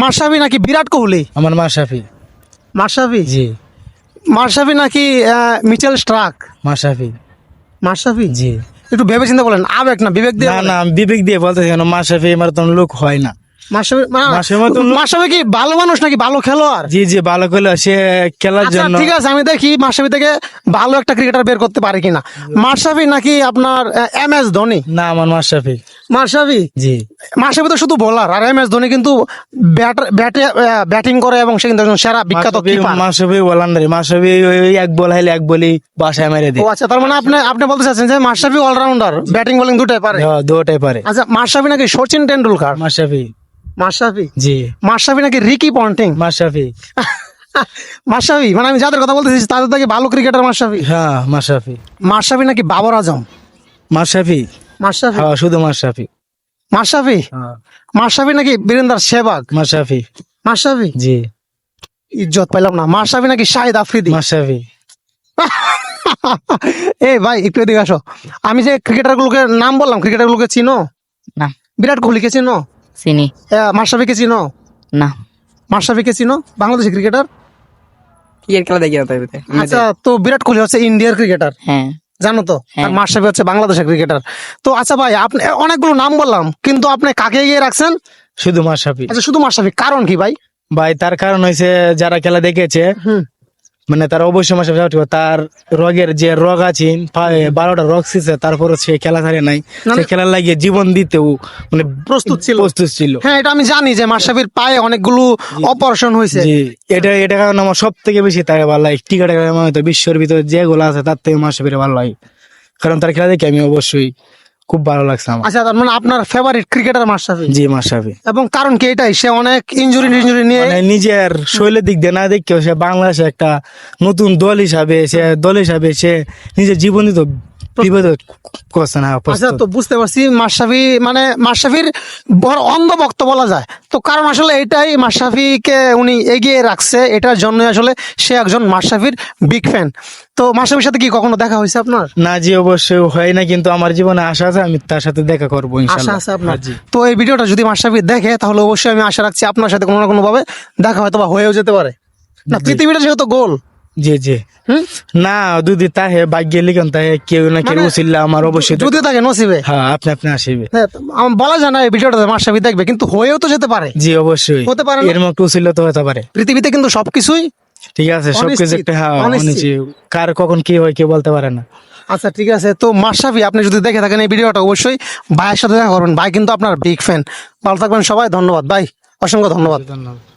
মাশরাফি নাকি বিরাট কোহলি? আমার মাশরাফি। মাশরাফি? জি। মাশরাফি নাকি মিচেল স্ট্রাক? মাশরাফি। মাশরাফি? জি। একটু ভেবে চিন্তা বলেন আবেগ না বিবেক দিয়ে না না বিবেক দিয়ে বলতে কেন মাশরাফি আমার তো লোক হয় না। মাশরাফি না, মাশরাফির মতন লোক- মাশরাফি কি ভালো মানুষ নাকি? ভালো খেলোয়াড়? জি জি ভালো করলে সে খেলার জন্য ঠিক আছে আমি দেখি মাশরাফি থেকে ভালো একটা ক্রিকেটার বের করতে পারে কিনা। মাশরাফি নাকি আপনার এম এস ধোনি? না আমার মাশরাফি। মাশরাফি? জি। মাশরাফি তো শুধু বোলার আর এম এস ধোনি কিন্তু ব্যাটে ব্যাটিং করে এবং সে কিন্তু একজন সেরা বিখ্যাত কিপার ওই এক বল হাইলে এক বলি বাসায় মেরে ও দিই আচ্ছা তার মানে আপনি আপনি বলতে চাচ্ছেন যে মাশরাফি অলরাউন্ডার ব্যাটিং বোলিং দুটাই পারে? হ্যাঁ, দুটাই পারে। আচ্ছা মাশরাফি নাকি সচিন টেন্ডুলকার মাশরাফি। মাশরাফি? জি। মাশরাফি নাকি রিকি পন্টিং? মাশরাফি। মাশরাফি মানে আমি যাদের কথা বলতেছি তাদের থেকে ভালো ক্রিকেটার মাশরাফি? হ্যাঁ মাশরাফি। মাশরাফি নাকি বাবর আজম? মাশরাফি। মাশরাফি? হ্যাঁ শুধু মাশরাফি। মাশরাফি? হ্যাঁ। মাশরাফি নাকি বীরেন্দ্র সেবাগ মাশরাফি। মাশরাফি? জি। ইজ্জত পাইলাম না। মাশরাফি নাকি শাহিদ আফ্রিদি? মাশরাফি। এ ভাই একটু এদিকে আসো। আমি যে ক্রিকেটার গুলোকে নাম বললাম ক্রিকেটার গুলোকে চিনো? না। বিরাট কোহলিকে চিনো? চিনি। মাশরাফিকে চিনো? না। মাশরাফিকে চিনো? বাংলাদেশি ক্রিকেটার? ক্রিকেট খেলা দেখি তাই আচ্ছা তো বিরাট কোহলি হচ্ছে ইন্ডিয়ার ক্রিকেটার। হ্যাঁ। জানো তো? আর হ্যাঁ। মাশরাফি হচ্ছে বাংলাদেশের ক্রিকেটার। তো আচ্ছা ভাই আপনি অনেকগুলো নাম বললাম কিন্তু আপনি কাকে গিয়ে রাখছেন? শুধু মাশরাফি। আচ্ছা শুধু মাশরাফি। কারণ কি ভাই? ভাই তার কারণ হয়েছে যারা খেলা দেখেছে হুম। মানে তার অবশ্যই হবে। তার রোগের যে রোগ আছে বারোটা রোগ ছিল তারপরে সে খেলা ছাড়ে নাই। সে খেলা লাগিয়ে জীবন দিতেও মানে প্রস্তুত ছিল। প্রস্তুত ছিল। হ্যাঁ এটা আমি জানি যে মাশরাফির পায়ে অনেকগুলো অপারেশন হয়েছে। এটা এটা কারণ আমার সব থেকে বেশি তাকে ভালো লাগে। টিকাটা হয়তো বিশ্বের ভিতরে যেগুলো আছে তার থেকে মাশরাফির ভালো লাগে। কারণ তার খেলা দেখে আমি অবশ্যই খুব ভালো লাগছে আমার। আচ্ছা তার মানে আপনার ফেভারিট ক্রিকেটার মাশরাফি? জি মাশরাফি। এবং কারণ কি এটাই সে অনেক ইনজুরি ইনজুরি নিয়ে মানে নিজের শৈলের দিক দিয়ে না দেখ দেখেও সে বাংলাদেশে একটা নতুন দল হিসাবে সে দল হিসাবে সে নিজের জীবনই দিত বিপদ করছে না আচ্ছা তো বুঝতে পারছি মাশরাফি মানে মাশরাফির বড় অন্ধভক্ত বলা যায়। তো কারণ আসলে এটাই মাশরাফিকে উনি এগিয়ে রাখছে এটার জন্যই আসলে সে একজন মাশরাফির বিগ ফ্যান তো মাশরাফির সাথে কি কখনো দেখা হয়েছে আপনার? না জি অবশ্যই হয় না কিন্তু আমার জীবনে আশা আছে আমি তার সাথে দেখা করব আশা আছে আপনার? তো এই ভিডিওটা যদি মাশরাফি দেখে তাহলে অবশ্যই আমি আশা রাখছি আপনার সাথে কোনো না কোনো ভাবে দেখা হয়তো বা হয়েও যেতে পারে। না পৃথিবীটা যেহেতু গোল জি জি। না তাহে ভাগ্যে লিখন তাহে কেউ না কেউ উচিল্লা আমার অবশ্যই যদি থাকে নসিবে। হ্যাঁ আপনি আপনি আসিবে। হ্যাঁ আমার বলা যায় না এই ভিডিওটা মাশরাফি দেখবে কিন্তু হয়েও তো যেতে পারে। জি অবশ্যই। হতে পারে এর মতো উচিল্ল তো হতে পারে। পৃথিবীতে কিন্তু সবকিছুই ঠিক আছে সবকিছু একটা হ্যাঁ। কার কখন কি হয় কেউ বলতে পারে না। আচ্ছা ঠিক আছে তো মাশরাফি আপনি যদি দেখে থাকেন এই ভিডিওটা অবশ্যই ভাইয়ের সাথে দেখা করবেন ভাই কিন্তু আপনার বিগ ফ্যান ভালো থাকবেন সবাই ধন্যবাদ। ভাই অসংখ্য ধন্যবাদ। ধন্যবাদ।